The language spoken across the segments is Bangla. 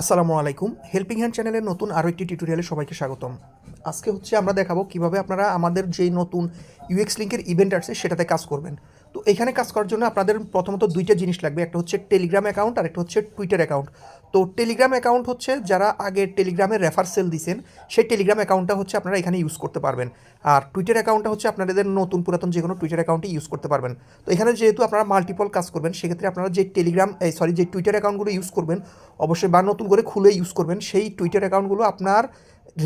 আসসালামু আলাইকুম। হেল্পিং হ্যান্ড চ্যানেলের নতুন আরও একটি টিউটোরিয়ালে সবাইকে স্বাগতম। আজকে হচ্ছে আমরা দেখাবো কীভাবে আপনারা আমাদের যেই নতুন ইউএক্স লিঙ্কের ইভেন্ট আছে সেটাতে কাজ করবেন। তো এখানে কাজ করার জন্য আপনাদের প্রথমত দুইটা জিনিস লাগবে, একটা হচ্ছে টেলিগ্রাম অ্যাকাউন্ট আর একটা হচ্ছে টুইটার অ্যাকাউন্ট তো টেলিগ্রাম অ্যাকাউন্ট হচ্ছে যারা আগে টেলিগ্রামে রেফার সেল দিছেন, সেই টেলিগ্রাম অ্যাকাউন্টটা হচ্ছে আপনারা এখানে ইউজ করতে পারবেন। আর টুইটার অ্যাকাউন্টটা হচ্ছে আপনাদের নতুন পুরাতন যে কোনো টুইটার অ্যাকাউন্টে ইউজ করতে পারবেন। তো এখানে যেহেতু আপনারা মাল্টিপল কাজ করবেন, সেক্ষেত্রে আপনারা যে টেলিগ্রাম সরি যে টুইটার অ্যাকাউন্টগুলো ইউজ করবেন, অবশ্যই বা নতুন করে খুলে ইউজ করবেন, সেই টুইটার অ্যাকাউন্টগুলো আপনার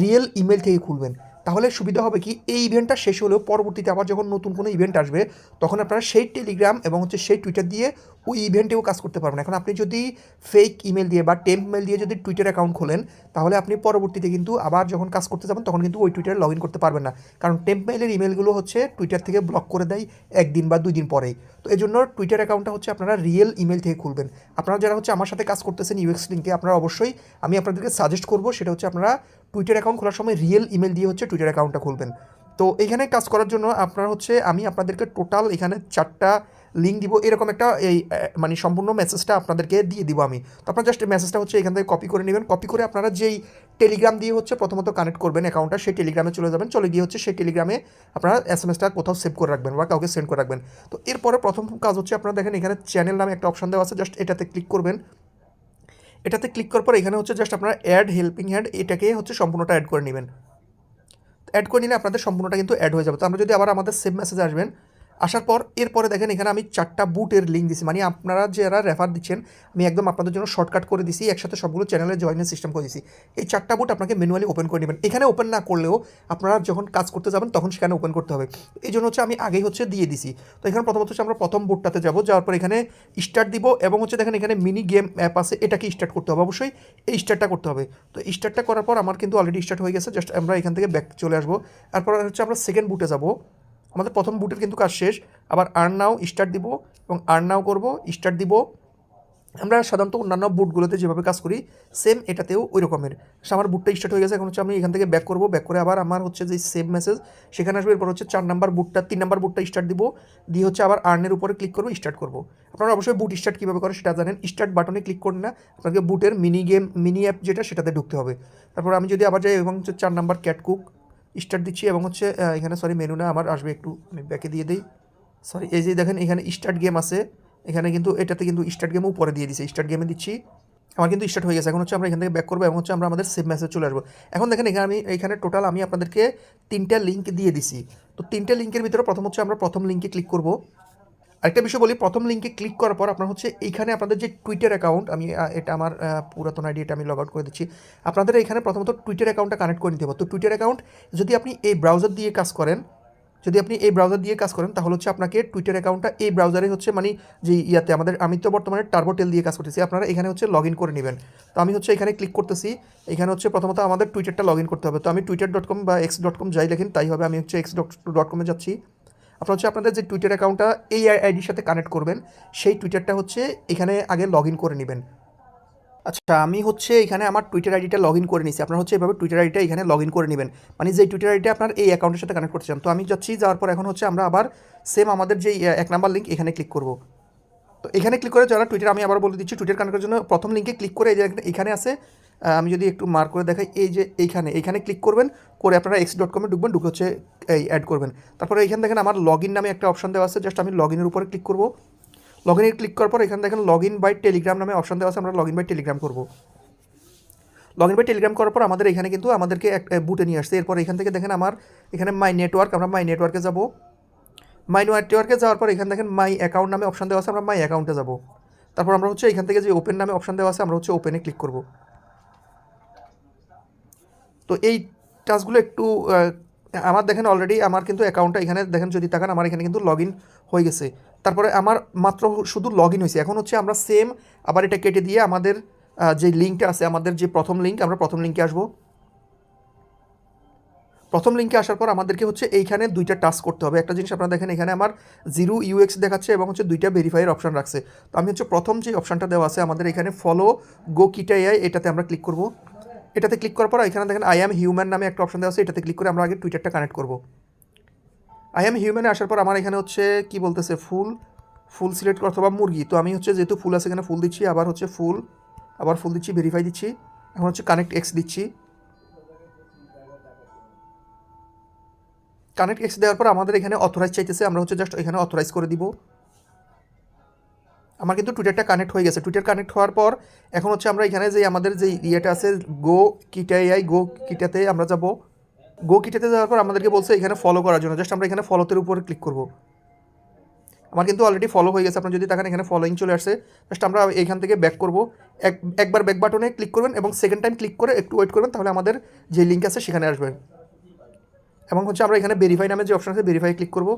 রিয়েল ইমেল থেকে খুলবেন। তাহলে সুবিধা হবে কি? এই ইভেন্টটা শেষ হলেও পরবর্তীতে আবার যখন নতুন কোনো ইভেন্ট আসবে, তখন আপনারা সেই টেলিগ্রাম এবং হচ্ছে সেই টুইটার দিয়ে ওই ইভেন্টেও কাজ করতে পারবেন। এখন আপনি যদি ফেক ইমেল দিয়ে বা টেম্প মেল দিয়ে যদি টুইটার অ্যাকাউন্ট খোলেন, তাহলে আপনি পরবর্তীতে কিন্তু আবার যখন কাজ করতে যাবেন, তখন কিন্তু ওই টুইটারে লগ ইন করতে পারবেন না। কারণ টেম্প মেলের ইমেলগুলো হচ্ছে টুইটার থেকে ব্লক করে দেয় একদিন বা দুই দিন পরেই। তো এই জন্য টুইটার অ্যাকাউন্টটা হচ্ছে আপনারা রিয়েল ইমেল থেকে খুলবেন। আপনারা যারা হচ্ছে আমার সাথে কাজ করতেছেন ইউএক্স লিঙ্কে আপনারা অবশ্যই আমি আপনাদেরকে সাজেস্ট করব, সেটা হচ্ছে আপনারা টুইটার অ্যাকাউন্ট খোলার সময় রিয়েল ইমেল দিয়ে হচ্ছে টুইটার অ্যাকাউন্টটা খুলবেন। তো এখানে কাজ করার জন্য আপনারা হচ্ছে আমি আপনাদেরকে টোটাল এখানে চারটা লিঙ্ক দিব। এরকম একটা এই মানে সম্পূর্ণ মেসেজটা আপনাদেরকে দিয়ে দিব আমি। তো আপনার জাস্ট মেসেজটা হচ্ছে এখান থেকে কপি করে নেবেন। কপি করে আপনারা যেই টেলিগ্রাম দিয়ে হচ্ছে প্রথমত কানেক্ট করবেন অ্যাকাউন্টটা সেই টেলিগ্রামে চলে যাবেন। চলে গিয়ে হচ্ছে সেই টেলিগ্রামে আপনারা এস এম এসটা কোথাও সেভ করে রাখবেন বা কাউকে সেন্ড করে রাখবেন। তো এরপরে প্রথম কাজ হচ্ছে আপনারা দেখেন এখানে চ্যানেল নামে একটা অপশন দেওয়া আছে। জাস্ট এটাতে ক্লিক করবেন। এটাতে ক্লিক করার পর এখানে হচ্ছে জাস্ট আপনারা অ্যাড হেল্পিং হ্যান্ড এটাকে হচ্ছে সম্পূর্ণটা অ্যাড করে নেবেন। অ্যাড করে নিলে আপনাদের সম্পূর্ণটা কিন্তু অ্যাড হয়ে যাবে। তো আমরা যদি আবার আমাদের সেম মেসেজ আসবেন আসার পর এরপরে দেখেন এখানে আমি চারটা বুটের লিঙ্ক দিছি। মানে আপনারা যারা রেফার দিচ্ছেন, আমি একদম আপনাদের জন্য শর্টকাট করে দিছি, একসাথে সবগুলো চ্যানেলে জয়েনের সিস্টেম করে দিছি। এই চারটা বুট আপনাকে ম্যানুয়ালি ওপেন করে নেবেন। এখানে ওপেন না করলেও আপনারা যখন কাজ করতে যাবেন, তখন সেখানে ওপেন করতে হবে। এই জন্য হচ্ছে আমি আগেই হচ্ছে দিয়ে দিছি। তো এখানে প্রথমত হচ্ছে আমরা প্রথম বুটটাতে যাব। যাওয়ার পর এখানে স্টার্ট দিব এবং হচ্ছে দেখেন এখানে মিনি গেম অ্যাপ আছে, এটাকে স্টার্ট করতে হবে। অবশ্যই এই স্টার্টটা করতে হবে। তো স্টার্টটা করার পর আমার কিন্তু অলরেডি স্টার্ট হয়ে গেছে। জাস্ট আমরা এখান থেকে ব্যাক চলে আসব। তারপর হচ্ছে আমরা সেকেন্ড বুটে যাব। আমাদের প্রথম বুটের কিন্তু কাজ শেষ। আবার আর্ন নাও স্টার্ট দিব এবং আর্ন নাও করব স্টার্ট দিব। আমরা সাধারণত অন্যান্য বুটগুলোতে যেভাবে কাজ করি সেম এটাতেও ওই রকমের। আমার বুটটা স্টার্ট হয়ে গেছে, এখন হচ্ছে আমি এখান থেকে ব্যাক করব। ব্যাক করে আবার আমার হচ্ছে যে সেম মেসেজ সেখানে আসবে। এরপর হচ্ছে চার নাম্বার বুটটা, তিন নাম্বার বুটটা স্টার্ট দিব। দিয়ে হচ্ছে আবার আর্নের উপরে ক্লিক করব স্টার্ট করব। আপনারা অবশ্যই বুট স্টার্ট কীভাবে করে সেটা জানেন। স্টার্ট বাটনে ক্লিক করেন না আপনাকে বুটের মিনি গেম মিনি অ্যাপ যেটা, সেটাতে ঢুকতে হবে। তারপর আমি যদি আবার যাই এবং হচ্ছে চার নাম্বার ক্যাট স্টার্ট দিচ্ছি এবং হচ্ছে এখানে সরি মেনু না আমার আসবে একটু, আমি ব্যাকে দিয়ে দিই। সরি এই যে দেখেন, এখানে স্টার্ট গেম আছে। এখানে কিন্তু, এটাতে কিন্তু স্টার্ট গেমও উপরে দিয়ে দিছে। স্টার্ট গেমে দিচ্ছি। আমার কিন্তু স্টার্ট হয়ে গেছে। এখন হচ্ছে আমরা এখান থেকে ব্যাক করব এবং হচ্ছে আমরা আমাদের সেভ মেসেজ চলে আসব। এখন দেখেন, এখানে আমি, এখানে টোটাল আমি আপনাদেরকে তিনটা লিঙ্ক দিয়ে দিছি। তো তিনটা লিঙ্কের ভিতরে প্রথম হচ্ছে আমরা প্রথম লিঙ্কে ক্লিক করব। আরেকটা বিষয় বলি, প্রথম লিঙ্কে ক্লিক করার পর আপনার হচ্ছে এইখানে আপনাদের যে টুইটার অ্যাকাউন্ট আমি এটা আমার পুরাতন আইডি এটা আমি লগ আউট করে দিচ্ছি। আপনাদের এখানে প্রথমত টুইটার অ্যাকাউন্টটা কানেক্ট করে নিতে হবে। তো টুইটার অ্যাকাউন্ট যদি আপনি এই ব্রাউজার দিয়ে কাজ করেন, যদি আপনি এই ব্রাউজার দিয়ে কাজ করেন, তাহলে হচ্ছে আপনাকে টুইটার অ্যাকাউন্টটা এই ব্রাউজারে হচ্ছে মানে যে ইয়াতে আমাদের, আমি তো বর্তমানে টার্বোটেল দিয়ে কাজ করতেছি, আপনারা এখানে হচ্ছে লগ ইন করে নেবেন। তো আমি হচ্ছে এখানে ক্লিক করতেছি, এখানে হচ্ছে প্রথমত আমাদের টুইটারটা লগ ইন করতে হবে। তো আমি টুইটার ডট কম বা এক্স ডট কম যাই লেখেন, তাই হবে, আমি হচ্ছে এক্স ডট ডট কমে যাচ্ছি। আপনার হচ্ছে আপনাদের যে টুইটার অ্যাকাউন্টটা এই আইডির সাথে কানেক্ট করবেন, সেই টুইটারটা হচ্ছে এখানে আগে লগ ইন করে নেবেন। আচ্ছা আমি হচ্ছে এখানে আমার টুইটার আইডিটা লগ ইন করে নিয়েছি। আপনার হচ্ছে এভাবে টুইটার আইডিটা এখানে লগ ইন করে নেবেন। মানে যে টুইটার আইডিটা আপনার এই অ্যাকাউন্টের সাথে কানেক্ট করতে চান। তো আমি যাচ্ছি, যাওয়ার পর এখন হচ্ছে আমরা আবার সেম আমাদের যেই এক নাম্বার লিঙ্ক এখানে ক্লিক করব। তো এখানে ক্লিক করে যারা টুইটার আমি আবার বলে দিচ্ছি টুইটার কানেক্টের জন্য প্রথম লিঙ্কে ক্লিক করে এখানে আছে। আমি যদি একটু মার্ক করে দেখাই, এই যে এইখানে এইখানে ক্লিক করবেন, করে আপনারা এক্স ডট কমে ঢুকবেন, ঢুকে হচ্ছে এই অ্যাড করবেন। তারপরে এইখানে দেখেন আমার লগ ইন নামে একটা অপশন দেওয়া আছে জাস্ট আমি লগ ইনের উপরে ক্লিক করব। লগ ইনে ক্লিক করার পর এখানে দেখেন লগ ইন বাই টেলিগ্রাম নামে অপশন দেওয়া আছে, আমরা লগ ইন বাই টেলিগ্রাম করব। লগ ইন বাই টেলিগ্রাম করার পর আমাদের এখানে কিন্তু আমাদেরকে এক বুটে নিয়ে আসছে। এরপর এখান থেকে দেখেন আমার এখানে মাই নেটওয়ার্ক আমরা মাই নেটওয়ার্কে যাব। মাই নেটওয়ার্কে যাওয়ার পর এখানে দেখেন মাই অ্যাকাউন্ট নামে অপশন দেওয়া আছে, আমরা মাই অ্যাকাউন্টে যাব। তারপর আমরা হচ্ছে এখান থেকে যে ওপেন নামে অপশন দেওয়া আছে, আমরা হচ্ছে ওপেনে ক্লিক করব। তো এই টাস্কগুলো একটু আমার দেখেন অলরেডি আমার কিন্তু অ্যাকাউন্টটা এখানে দেখেন যদি তাকান, আমার এখানে কিন্তু লগ ইন হয়ে গেছে। তারপরে আমার মাত্র শুধু লগ ইন হয়েছে। এখন হচ্ছে আমরা সেম আবার এটা কেটে দিয়ে আমাদের যে লিঙ্কটা আছে, আমাদের যে প্রথম লিঙ্ক আমরা প্রথম লিঙ্কে আসব। প্রথম লিঙ্কে আসার পর আমাদেরকে হচ্ছে এইখানে দুইটা টাস্ক করতে হবে। একটা জিনিস আপনারা দেখেন, এখানে আমার জিরো ইউএক্স দেখাচ্ছে এবং হচ্ছে দুইটা ভেরিফাইয়ের অপশান রাখছে। তো আমি হচ্ছে প্রথম যে অপশানটা দেওয়া আছে, আমাদের এখানে ফলো গো কিটা এআই এটাতে আমরা ক্লিক করব। এটাতে ক্লিক করার পর এখানে দেখেন আই অ্যাম হিউম্যান নামে একটা অপশান দেওয়া আছে, এটাতে ক্লিক করে আমরা আগে টুইটারটা কানেক্ট করব। আই অ্যাম হিউম্যানে আসার পর আমার এখানে হচ্ছে কি বলতেছে, ফুল ফুল সিলেক্ট অথবা মুরগি। তো আমি হচ্ছে যেহেতু ফুল আছে, এখানে ফুল দিচ্ছি, আবার হচ্ছে ফুল, আবার ফুল দিচ্ছি ভেরিফাই দিচ্ছি। এখন হচ্ছে কানেক্ট এক্স দিচ্ছি। কানেক্ট এক্স দেওয়ার পর আমাদের এখানে অথরাইজ চাইতেছে, আমরা হচ্ছে জাস্ট এখানে অথরাইজ করে দিব। আমার কিন্তু টুইটারটা কানেক্ট হয়ে গেছে। টুইটার কানেক্ট হওয়ার পর এখন হচ্ছে আমরা এখানে যে আমাদের যে ইয়েটা আছে গো কিটা কিটাই গো কিটাতে আমরা যাব। গো কিটাতে যাওয়ার পর আমাদেরকে বলছে এখানে ফলো করার জন্য। জাস্ট আমরা এখানে ফলোতের উপরে ক্লিক করব। আমার কিন্তু অলরেডি ফলো হয়ে গেছে। আপনার যদি দেখেন এখানে ফলোইং চলে আসছে। জাস্ট আমরা এখান থেকে ব্যাক করব। এক, একবার ব্যাক বাটনে ক্লিক করবেন এবং সেকেন্ড টাইম ক্লিক করে একটু ওয়েট করবেন, তাহলে আমাদের যে লিঙ্ক আছে সেখানে আসবে। এবং হচ্ছে আমরা এখানে ভেরিফাই নামে যে অপশন আছে ভেরিফাই ক্লিক করব।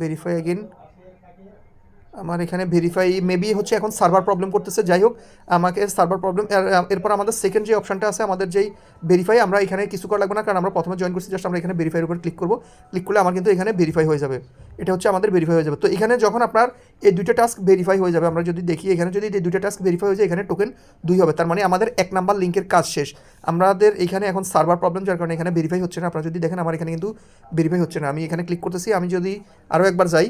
ভেরিফাই অ্যাগেন আমার এখানে ভেরিফাই মেবি হচ্ছে এখন সার্ভার প্রবলেম করতেছে যাই হোক আমাকে সার্ভার প্রবলেম এরপর আমাদের সেকেন্ড যে অপশনটা আছে, আমাদের যেই ভেরিফাই আমরা এখানে কিছু করা লাগবে না, কারণ আমরা প্রথমে জয়েন করছি জাস্ট আমরা এখানে ভেরিফাইয়ের উপর ক্লিক করব। ক্লিক করলে আমার কিন্তু এখানে ভেরিফাই হয়ে যাবে। এটা হচ্ছে আমাদের ভেরিফাই হয়ে যাবে। তো এখানে যখন আপনার এই দুইটা টাস্ক ভেরিফাই হয়ে যাবে, আমরা যদি দেখি, এখানে যদি এই দুইটা টাস্ক ভেরিফাই হয়ে যায়, এখানে টোকেন দুই হবে। তার মানে আমাদের এক নাম্বার লিঙ্কের কাজ শেষ। আমাদের এখানে এখন সার্ভার প্রবলেম যার কারণে এখানে ভেরিফাই হচ্ছে না। আপনারা যদি দেখেন, আমার এখানে কিন্তু ভেরিফাই হচ্ছে না। আমি এখানে ক্লিক করতেছি, আমি যদি আরও একবার যাই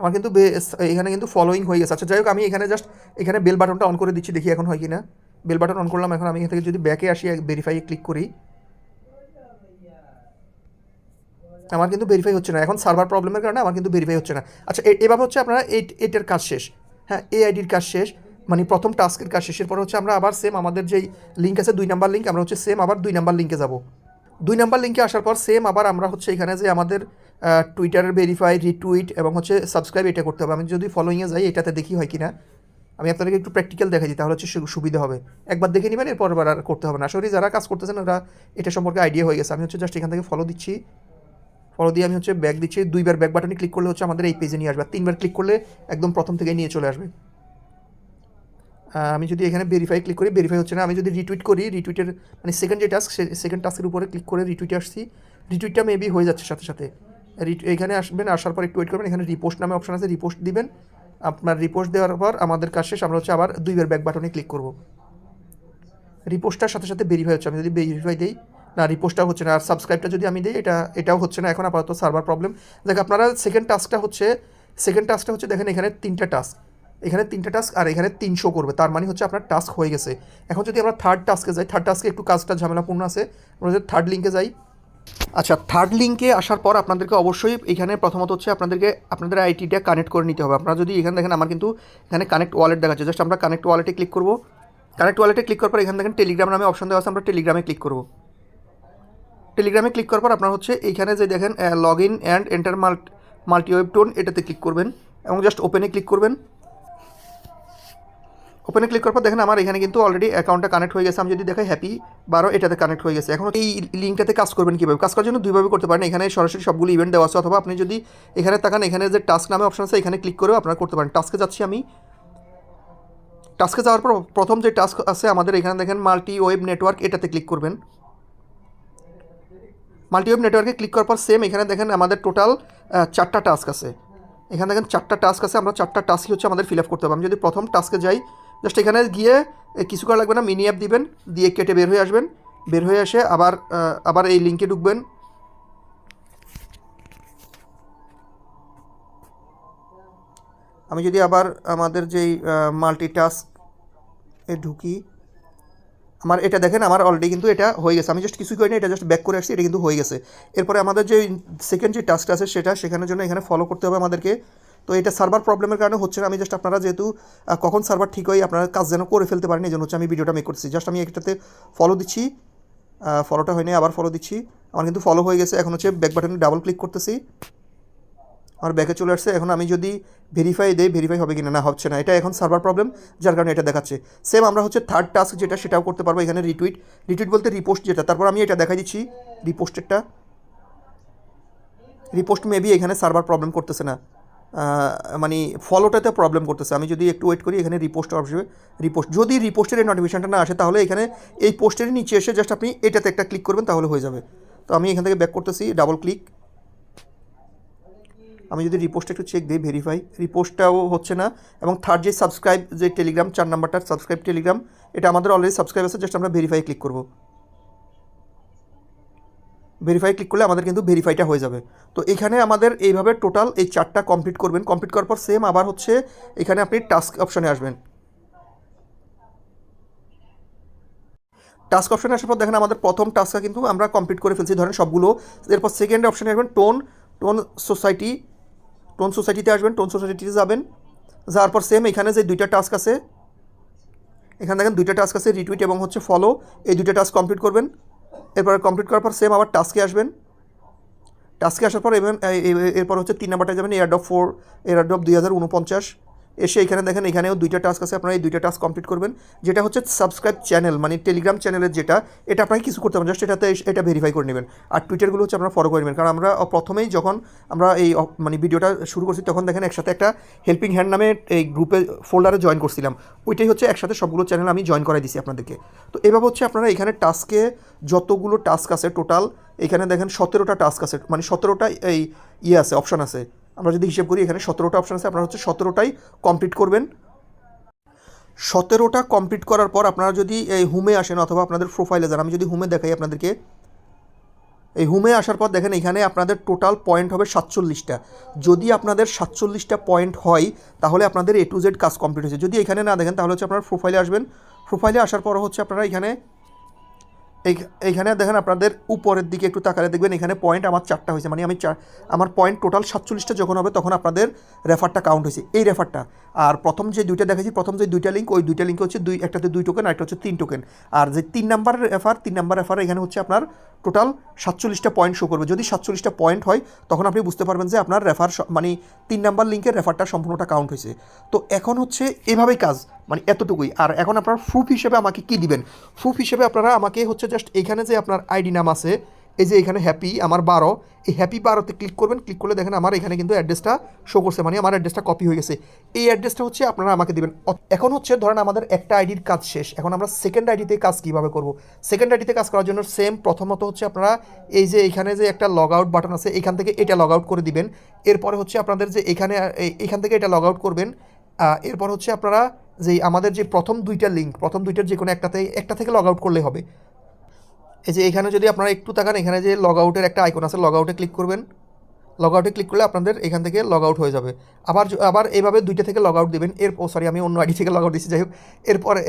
আমার কিন্তু এখানে কিন্তু ফলোয়িং হয়ে গেছে। আচ্ছা যাই হোক, আমি এখানে জাস্ট এখানে বেল বাটনটা অন করে দিচ্ছি, দেখি এখন হয় কি না বেল বাটন অন করলাম, এখন আমি এখান থেকে যদি ব্যাকে আসি ভেরিফাই ক্লিক করি। আমার কিন্তু ভেরিফাই হচ্ছে না। এখন সার্ভার প্রবলেমের কারণে আমার কিন্তু ভেরিফাই হচ্ছে না। আচ্ছা এভাবে হচ্ছে আপনারা এটার কাজ শেষ। হ্যাঁ এ আইডির কাজ শেষ। মানে প্রথম টাস্কের কাজ শেষের পর হচ্ছে আমরা আবার সেম আমাদের যেই লিঙ্ক আছে, দুই নাম্বার লিঙ্ক আমরা হচ্ছে সেম আবার দুই নাম্বার লিঙ্কে যাব। দুই নাম্বার লিঙ্কে আসার পর সেম আবার আমরা হচ্ছে এখানে যে আমাদের টুইটারের ভেরিফাই রিটুইট এবং হচ্ছে সাবস্ক্রাইব এটা করতে হবে। আমি যদি ফলোইংয়ে যাই, এটাতে দেখি হয় কি না আমি আপনাদেরকে একটু প্র্যাকটিক্যাল দেখা দিই, তাহলে হচ্ছে সুবিধা হবে। একবার দেখে নেবেন, এরপর আর করতে হবে না। আসলে যারা কাজ করতেছেন, ওরা এটা সম্পর্কে আইডিয়া হয়ে গেছে। আমি হচ্ছে জাস্ট এখান থেকে ফলো দিচ্ছি। ফলো দিয়ে আমি হচ্ছে ব্যাক দিচ্ছি। দুইবার ব্যাক বাটনে ক্লিক করলে হচ্ছে আমাদের এই পেজে নিয়ে আসবে। তিনবার ক্লিক করলে একদম প্রথম থেকে নিয়ে চলে আসবে। আমি যদি এখানে ভেরিফাই ক্লিক করি ভেরিফাই হচ্ছে না, আমি যদি রিটুইট করি রিটুইটের মানে সেকেন্ড যে টাস্ক সেকেন্ড টাস্কের উপরে ক্লিক করে রিটুইটে আসছি রিটুইটটা মেবি হয়ে যাচ্ছে সাথে সাথে। এখানে আসবেন, আসার পর একটু ওয়েট করবেন, এখানে রিপোস্ট নামে অপশন আছে রিপোস্ট দিবেন। আপনার রিপোস্ট দেওয়ার পর আমাদের কাজ শেষ, আমরা হচ্ছে আবার দুইবার ব্যাক বাটনে ক্লিক করব। রিপোস্টটার সাথে সাথে ভেরিফাই হচ্ছে, আমি যদি ভেরিফাই দিই, না রিপোস্টটাও হচ্ছে না, আর সাবস্ক্রাইবটা যদি আমি দিই, এটা, এটাও হচ্ছে না, এখন আপাতত সার্ভার প্রবলেম দেখ, আপনারা সেকেন্ড টাস্কটা হচ্ছে সেকেন্ড টাস্কটা হচ্ছে দেখেন এখানে তিনটা টাস্ক এখানে তিনটা টাস্ক আর এখানে তিনশো করবে। তার মানে হচ্ছে আপনার টাস্ক হয়ে গেছে। এখন যদি আমরা থার্ড টাস্কে যাই থার্ড টাস্কে একটু কাজটা ঝামেলাপূর্ণ আছে। আমরা যদি থার্ড লিঙ্কে যাই। আচ্ছা থার্ড লিঙ্কে আসার পর আপনাদেরকে অবশ্যই এখানে প্রথমত হচ্ছে আপনাদেরকে, আপনাদের আইটিটা কানেক্ট করে নিতে হবে। আপনারা যদি এখানে দেখেন, আমার কিন্তু এখানে কানেক্ট ওয়ালেট দেখাচ্ছে। জাস্ট আমরা কানেক্ট ওয়ালেটে ক্লিক করব। কানেক্ট ওয়ালেটে ক্লিক করার পর এখানে দেখেন টেলিগ্রাম নামে অপশন দেওয়া আছে। আমরা টেলিগ্রামে ক্লিক করব। টেলিগ্রামে ক্লিক করার পর আপনার হচ্ছে এইখানে যে দেখেন log in and enter multi web tone এটাতে ক্লিক করবেন। এবং জাস্ট ওপেনে ক্লিক করবেন। ওপেনে ক্লিক করার পর দেখেন আমার এখানে কিন্তু অলরেডি অ্যাকাউন্টটা কানেক্ট হয়ে গেছে। আমি যদি দেখাই হ্যাপি বারো, এটাতে কানেক্ট হয়ে গেছে। এখন এই লিঙ্কটাতে কাজ করবেন কীভাবে? কাজ করার জন্য দুইভাবে করতে পারেন। এখানে সরাসরি সবগুলো ইভেন্ট দেওয়া আছে, অথবা আপনি যদি এখানে তাকান, এখানে যে টাস্ক নামে অপশন আছে, এখানে ক্লিক করেও আপনারা করতে পারেন। টাস্কে যাচ্ছি আমি। টাস্কে যাওয়ার পর প্রথম যে টাস্ক আছে আমাদের, এখানে দেখেন মাল্টি ওয়েব নেটওয়ার্ক এটাতে ক্লিক করবেন। মাল্টি ওয়েব নেটওয়ার্কে ক্লিক করার পর সেম এখানে দেখেন আমাদের টোটাল চারটা টাস্ক আছে। এখানে দেখেন চারটা টাস্ক আছে, আমরা চারটা টাস্কই হচ্ছে আমাদের ফিল আপ করতে হবে। আমি যদি প্রথম টাস্কে যাই জাস্ট এখানে গিয়ে কিছু করা লাগবে না মিনি অ্যাপ দিবেন, দিয়ে কেটে বের হয়ে আসবেন। বের হয়ে এসে আবার আবার এই লিঙ্কে ঢুকবেন। আমি যদি আবার আমাদের যেই মাল্টি টাস্ক এ ঢুকি, আমার এটা দেখেন, আমার অলরেডি কিন্তু এটা হয়ে গেছে। আমি জাস্ট কিছুই করিনি, এটা জাস্ট ব্যাক করে আসছি, এটা কিন্তু হয়ে গেছে। এরপরে আমাদের যে সেকেন্ড যে টাস্কটা আছে, সেটা সেখানের জন্য এখানে ফলো করতে হবে আমাদেরকে। তো এটা সার্ভার প্রবলেমের কারণে হচ্ছে না। আমি জাস্ট আপনারা যেহেতু কখন সার্ভার ঠিক হয় আপনারা কাজ যেন করে ফেলতে পারেন এই জন্য হচ্ছে আমি ভিডিওটা মেক করছি জাস্ট আমি একটাতে ফলো দিচ্ছি ফলোটা হয়নি, আবার ফলো দিচ্ছি। আমার কিন্তু ফলো হয়ে গেছে, এখন হচ্ছে ব্যাক বাটনে ডাবল ক্লিক করতেছি। আমার ব্যাকে চলে আসছে, এখন আমি যদি ভেরিফাই দেই ভেরিফাই হবে কিনা? না, হচ্ছে না। এটা এখন সার্ভার প্রবলেম যার কারণে এটা দেখাচ্ছে। সেম আমরা হচ্ছে থার্ড টাস্ক যেটা, সেটাও করতে পারব এখানে রিটুইট রিটুইট বলতে রিপোস্ট যেটা, তারপর আমি এটা দেখাই দিচ্ছি রিপোস্টেরটা রিপোস্ট মেবি এখানে সার্ভার প্রবলেম করতেছে না। মানে ফলোটাতে প্রবলেম করতেছে। আমি যদি একটু ওয়েট করি, এখানে রিপোস্ট আসবে রিপোস্ট যদি রিপোস্টের এই নোটিফিকেশনটা না আসে, তাহলে এখানে এই পোস্টের নিচে এসে জাস্ট আপনি এটাতে একটা ক্লিক করবেন, তাহলে হয়ে যাবে। তো আমি এখান থেকে ব্যাক করতেছি ডাবল ক্লিক আমি যদি রিপোস্ট একটু চেক দিই ভেরিফাই রিপোস্টটাও হচ্ছে না, এবং থার্ড যে সাবস্ক্রাইব যে টেলিগ্রাম চার নাম্বারটা সাবস্ক্রাইব টেলিগ্রাম এটা আমাদের অলরেডি সাবস্ক্রাইব আছে জাস্ট আমরা ভেরিফাই ক্লিক করব। ভেরিফাই ক্লিক করলে আমাদের কিন্তু ভেরিফাইটা হয়ে যাবে। তো এখানে আমাদের এইভাবে টোটাল এই চারটা কমপ্লিট করবেন। কমপ্লিট করার পর সেম আবার হচ্ছে এখানে আপনি টাস্ক অপশনে আসবেন। টাস্ক অপশনে আসার পর দেখেন আমাদের প্রথম টাস্কটা কিন্তু আমরা কমপ্লিট করে ফেলছি। ধরেন সবগুলো। এরপর সেকেন্ড অপশনে আসবেন টোন টোন সোসাইটি টোন সোসাইটিতে আসবেন টোন সোসাইটিতে যাবেন। যাওয়ার পর সেম এখানে যে দুইটা টাস্ক আছে, এখানে দেখেন দুইটা টাস্ক আছে রিটুইট এবং হচ্ছে ফলো এই দুইটা টাস্ক কমপ্লিট করবেন। এরপরে কমপ্লিট করার পর সেম আবার টাস্কে আসবেন। টাস্কে আসার পর এবং এরপর হচ্ছে তিন নাম্বারটা যাবেন এয়ারডপ ফোর এয়ারডপ দুই হাজার উনপঞ্চাশ। এসে এখানে দেখেন, এখানেও দুইটা টাস্ক আছে, আপনারা এই দুইটা টাস্ক কমপ্লিট করবেন। যেটা হচ্ছে সাবস্ক্রাইব চ্যানেল মানে টেলিগ্রাম চ্যানেলের যেটা, এটা আপনাকে কিছু করতে হবে জাস্ট এটাতে এটা ভেরিফাই করে নেবেন। আর টুইটারগুলো হচ্ছে আপনারা ফলো করে নেবেন, কারণ আমরা প্রথমেই যখন আমরা এই মানে ভিডিওটা শুরু করছি, তখন দেখেন একসাথে একটা হেল্পিং হ্যান্ড নামে এই গ্রুপে ফোল্ডারে জয়েন করছিলাম। ওইটাই হচ্ছে একসাথে সবগুলো চ্যানেল আমি জয়েন করাই দিছি আপনাদেরকে। তো এভাবে হচ্ছে আপনারা এখানে টাস্কে যতগুলো টাস্ক আছে টোটাল এখানে দেখেন সতেরোটা টাস্ক আছে মানে সতেরোটা এই ইয়ে আছে অপশান আছে। আমরা যদি হিসেব করি, এখানে সতেরোটা অপশান আছে, আপনারা হচ্ছে সতেরোটাই কমপ্লিট করবেন। সতেরোটা কমপ্লিট করার পর আপনারা যদি এই হুমে আসেন অথবা আপনাদের প্রোফাইলে যান, আমি যদি হুমে দেখাই আপনাদেরকে। এই হুমে আসার পর দেখেন, এখানে আপনাদের টোটাল পয়েন্ট হবে সাতচল্লিশটা। যদি আপনাদের সাতচল্লিশটা পয়েন্ট হয়, তাহলে আপনাদের এ টু জেড কাজ কমপ্লিট হয়েছে। যদি এখানে না দেখেন, তাহলে হচ্ছে আপনার প্রোফাইলে আসবেন। প্রোফাইলে আসার পর হচ্ছে আপনারা এখানে এইখানে দেখেন আপনাদের উপরের দিকে একটু তাকালে দেখবেন এখানে পয়েন্ট আমার চারটা হয়েছে। মানে আমি চার, আমার পয়েন্ট টোটাল সাতচল্লিশটা যখন হবে তখন আপনাদের রেফারটা কাউন্ট হয়েছে। এই রেফারটা আর প্রথম যে দুইটা দেখেছি প্রথম যে দুইটা লিঙ্ক ওই দুইটা লিঙ্ক হচ্ছে দুই, একটাতে দুই টোকেন আর একটা হচ্ছে তিন টোকেন আর যে তিন নাম্বার রেফার তিন নাম্বার রেফার এখানে হচ্ছে আপনার টোটাল সাতচল্লিশটা পয়েন্ট শো করবে। যদি সাতচল্লিশটা পয়েন্ট হয়, তখন আপনি বুঝতে পারবেন যে আপনার রেফার মানে তিন নাম্বার লিঙ্কের রেফারটা সম্পূর্ণটা কাউন্ট হয়েছে। তো এখন হচ্ছে এভাবেই কাজ। মানে এতটুকুই। আর এখন আপনার প্রুফ হিসেবে আমাকে কি দিবেন? প্রুফ হিসেবে আপনারা আমাকে হচ্ছে জাস্ট এখানে যে আপনার আইডি নাম আছে, এই যে এখানে হ্যাপি আমার বারো, এই হ্যাপি বারোতে ক্লিক করবেন ক্লিক করলে দেখেন আমার এখানে কিন্তু অ্যাড্রেসটা শো করছে মানে আমার অ্যাড্রেসটা কপি হয়ে গেছে। এই অ্যাড্রেসটা হচ্ছে আপনারা আমাকে দিবেন। এখন হচ্ছে ধরেন আমাদের একটা আইডির কাজ শেষ। এখন আমরা সেকেন্ড আইডিতে কাজ কীভাবে করব? সেকেন্ড আইডিতে কাজ করার জন্য সেম প্রথমত হচ্ছে আপনারা এই যে এখানে যে একটা লগ আউট বাটন আছে, এখান থেকে এটা লগ আউট করে দিবেন। এরপরে হচ্ছে আপনাদের যে এখানে এখান থেকে এটা লগ আউট করবেন এরপর হচ্ছে আপনারা যে আমাদের যে প্রথম দুইটা লিঙ্ক প্রথম দুইটার যে কোনো একটাতে একটা থেকে লগ আউট করলে হবে। এই যে এখানে যদি আপনারা একটু তাকান, এখানে যে লগ আউটের একটা আইকন আছে লগ আউটে ক্লিক করবেন। লগ আউটে ক্লিক করলে আপনাদের এখান থেকে লগ আউট হয়ে যাবে। আবার আবার এইভাবে দুইটা থেকে লগ আউট দেবেন। এর সরি আমি অন্য আইডি থেকে লগ আউট দিচ্ছি যাই হোক। এরপরে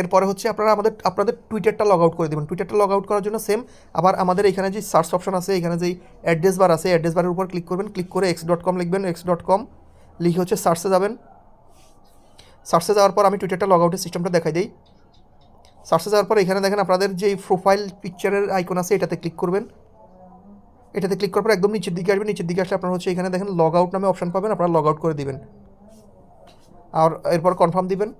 এরপরে হচ্ছে আপনারা আমাদের, আপনাদের টুইটারটা লগ আউট করে দেবেন। টুইটারটা লগ আউট করার জন্য সেম আবার আমাদের এখানে যে সার্চ অপশন আছে, এখানে যেই অ্যাড্রেস বার আছে অ্যাড্রেস বারের উপর ক্লিক করবেন। ক্লিক করে এক্স ডট কম লিখবেন এক্স ডট কম লিখে হচ্ছে সার্চে যাবেন। সার্চে যাওয়ার পর আমি টুইটারটা লগ আউটের সিস্টেমটা দেখাই দিই। সার্চে যাওয়ার পর এখানে দেখেন আপনাদের যে প্রোফাইল পিকচারের আইকন আছে, এটাতে ক্লিক করবেন। এটাতে ক্লিক করার পর একদম নিচের দিকে আসবেন নিচের দিকে আসলে আপনার হচ্ছে এখানে দেখেন লগ আউট নামে অপশান পাবেন, আপনারা লগ আউট করে দিবেন। আর এরপর কনফার্ম দিবেন।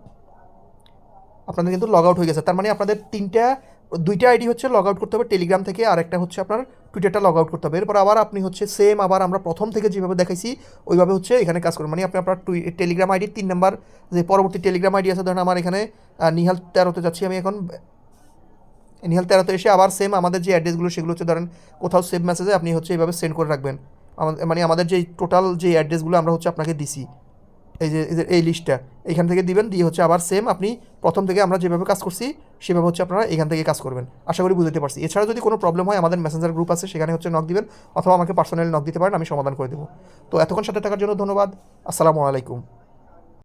আপনাদের কিন্তু লগ আউট হয়ে গেছে। তার মানে আপনাদের তিনটা দুইটা আইডি হচ্ছে লগ আউট করতে হবে টেলিগ্রাম থেকে, আর একটা হচ্ছে আপনার টুইটারটা লগ আউট করতে হবে। এরপর আবার আপনি হচ্ছে সেম আবার আমরা প্রথম থেকে যেভাবে দেখাইছি, ওইভাবে হচ্ছে এখানে কাজ করবেন মানে আপনি আপনার টুই টেলিগ্রাম আইডির তিন নাম্বার যে পরবর্তী টেলিগ্রাম আইডি আছে, ধরেন আমার এখানে নিহাল তেরোতে যাচ্ছি আমি এখন। নিহাল তেরোতে এসে আবার সেম আমাদের যে অ্যাড্রেসগুলো সেগুলো হচ্ছে ধরেন কোথাও সেভ মেসেজে আপনি হচ্ছে এইভাবে সেন্ড করে রাখবেন। মানে আমাদের যে টোটাল যে অ্যাড্রেসগুলো আমরা হচ্ছে আপনাকে দিছি। এই যে, এই লিস্টটা এখান থেকে দিবেন, দিয়ে হচ্ছে আবার সেম আপনি প্রথম থেকে আমরা যেভাবে কাজ করছি, সেভাবে হচ্ছে আপনারা এখান থেকে কাজ করবেন। আশা করি বুঝতে পারছি। এছাড়া যদি কোনো প্রবলেম হয়, আমাদের মেসেঞ্জার গ্রুপ আছে, সেখানে হচ্ছে নক দিবেন, অথবা আমাকে পার্সোনালি নক দিতে পারেন, আমি সমাধান করে দেবো। তো এতক্ষণ সাথে থাকার জন্য ধন্যবাদ। আসসালামু আলাইকুম।